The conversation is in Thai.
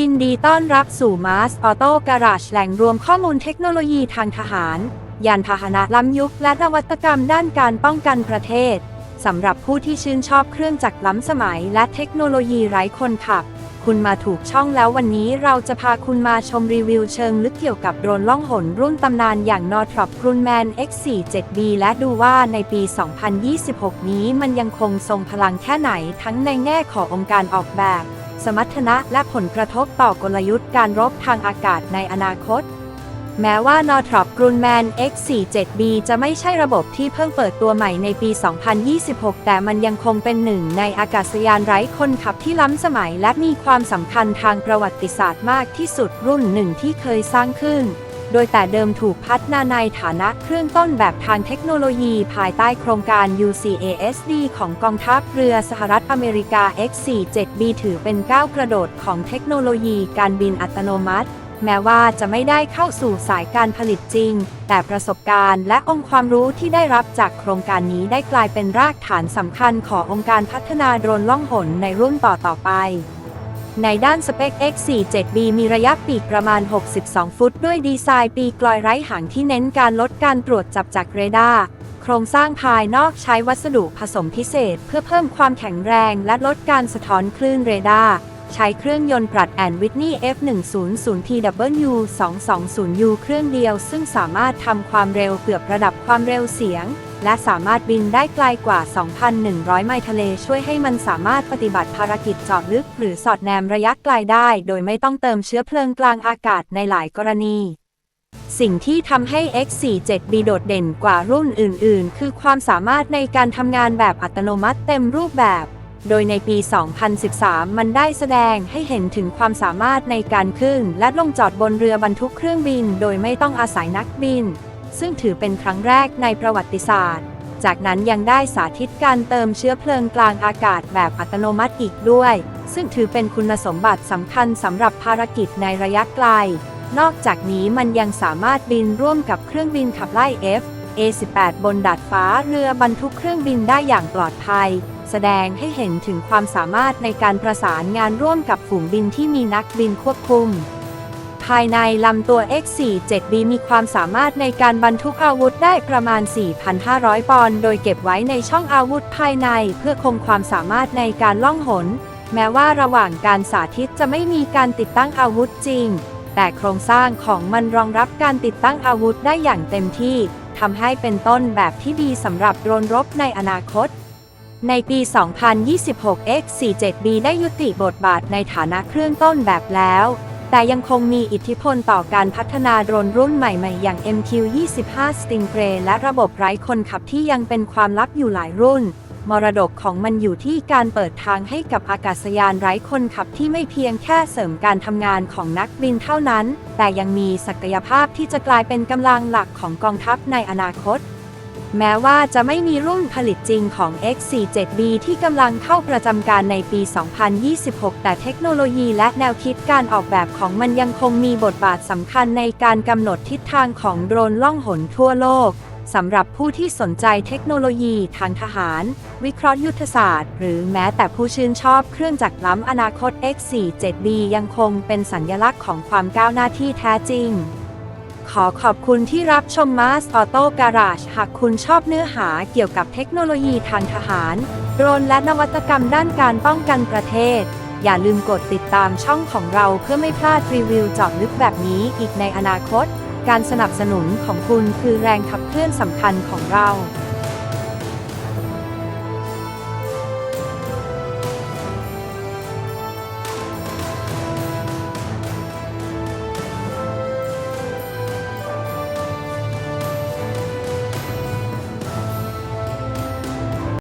ยินดีต้อนรับสู่ Mars Auto Garage แหล่งรวมข้อมูลเทคโนโลยีทางทหาร ยานพาหนะล้ำยุคและนวัตกรรมด้านการป้องกันประเทศ สำหรับผู้ที่ชื่นชอบเครื่องจักรล้ำสมัยและเทคโนโลยีไร้คนขับ คุณมาถูกช่องแล้ววันนี้เราจะพาคุณมาชมรีวิวเชิงลึกเกี่ยวกับโดรนล่องหนรุ่นตำนานอย่าง Northrop Grumman X47B และดูว่าในปี 2026 นี้มันยังคงทรงพลังแค่ไหนทั้งในแง่ขององค์การออกแบบ สมรรถนะและผลกระทบต่อกลยุทธ์การรบทางอากาศในอนาคต แม้ว่านอทรอปกรุนแมน X47B จะไม่ใช่ระบบที่เพิ่งเปิดตัวใหม่ในปี 2026 แต่มันยังคงเป็นหนึ่งในอากาศยานไร้คนขับที่ล้ำสมัยและมีความสำคัญทางประวัติศาสตร์มากที่สุดรุ่นหนึ่งที่เคยสร้างขึ้น โดยแต่เดิมถูกพัฒนาในฐานะเครื่องต้นแบบทางเทคโนโลยีภายใต้โครงการ UCASD ของกองทัพเรือสหรัฐอเมริกา X47B ถือเป็นก้าวกระโดดของเทคโนโลยีการบินอัตโนมัติ แม้ว่าจะไม่ได้เข้าสู่สายการผลิตจริง แต่ประสบการณ์และองค์ความรู้ที่ได้รับจากโครงการนี้ได้กลายเป็นรากฐานสำคัญขององค์การพัฒนาโดรนล่องหนในรุ่นต่อต่อไป ในด้านสเปค X47B มีระยะปีกประมาณ 62 ฟุต ด้วยดีไซน์ปีกลอยไร้หางที่เน้นการลดการตรวจจับจากเรดาร์ โครงสร้างภายนอกใช้วัสดุผสมพิเศษ เพื่อเพิ่มความแข็งแรงและลดการสะท้อนคลื่นเรดาร์ ใช้เครื่องยนต์ปรัดแอนวิทนี F100TW 220U เครื่องเดียวซึ่งสามารถทำความเร็วเกือบระดับความเร็วเสียง และสามารถบินได้ไกลกว่า 2,100 ไมล์ทะเลช่วยให้มันสามารถปฏิบัติภารกิจจาะลึก หรือสอดแนมระยะไกลได้ โดยไม่ต้องเติมเชื้อเพลิงกลางอากาศในหลายกรณีสิ่งที่ทำให้ X47B โดดเด่นกว่ารุ่นอื่น ๆ คือความสามารถในการทำงานแบบอัตโนมัติเต็มรูปแบบ โดยในปี 2013 มันได้แสดงให้เห็นถึงความสามารถในการขึ้น และลงจอดบนเรือบรรทุกเครื่องบิน โดยไม่ต้องอาศัยนักบิน ซึ่งถือเป็นครั้งแรกในประวัติศาสตร์ จากนั้นยังได้สาธิตการเติมเชื้อเพลิงกลางอากาศแบบอัตโนมัติอีกด้วย ซึ่งถือเป็นคุณสมบัติสำคัญสำหรับภารกิจในระยะไกล นอกจากนี้มันยังสามารถบินร่วมกับเครื่องบินขับไล่ F A18 บนดาดฟ้าเรือบรรทุกเครื่องบินได้อย่างปลอดภัย แสดงให้เห็นถึงความสามารถในการประสานงานร่วมกับฝูงบินที่มีนักบินควบคุม ภายในลำตัว X47B มีความสามารถในการบรรทุกอาวุธได้ประมาณ 4,500 ปอนด์โดยเก็บไว้ในช่องอาวุธภายในเพื่อคงความสามารถในการล่องหน แม้ว่าระหว่างการสาธิตจะไม่มีการติดตั้งอาวุธจริง แต่โครงสร้างของมันรองรับการติดตั้งอาวุธได้อย่างเต็มที่ ทำให้เป็นต้นแบบที่ดีสำหรับโดรนรบในอนาคต ในปี 2026 X47B ได้ยุติบทบาทในฐานะเครื่องต้นแบบแล้ว แต่ยังคงมีอิทธิพลต่อการพัฒนาโดรนรุ่นใหม่ๆ อย่าง MQ-25 Stingray และระบบไร้คนขับที่ยังเป็นความลับอยู่หลายรุ่น มรดกของมันอยู่ที่การเปิดทางให้กับอากาศยานไร้คนขับที่ไม่เพียงแค่เสริมการทำงานของนักบินเท่านั้น แต่ยังมีศักยภาพที่จะกลายเป็นกำลังหลักของกองทัพในอนาคต แม้ว่าจะไม่มีรุ่นผลิตจริงของ X47B ที่กำลังเข้าประจำการในปี 2026 แต่เทคโนโลยีและแนวคิดการออกแบบของมันยังคงมีบทบาทสำคัญในการกำหนดทิศทางของโดรนล่องหนทั่วโลก สำหรับผู้ที่สนใจเทคโนโลยีทางทหาร วิเคราะห์ยุทธศาสตร์ หรือแม้แต่ผู้ชื่นชอบเครื่องจักรล้ำอนาคต X47B ยังคงเป็นสัญลักษณ์ของความก้าวหน้าที่แท้จริง ขอขอบคุณที่รับชม Mars Auto Garage หากคุณชอบเนื้อหาเกี่ยวกับเทคโนโลยีทางทหาร โดรนและนวัตกรรมด้านการป้องกันประเทศ อย่าลืมกดติดตามช่องของเราเพื่อไม่พลาดรีวิวเจาะลึกแบบนี้อีกในอนาคต การสนับสนุนของคุณคือแรงขับเคลื่อนสำคัญของเรา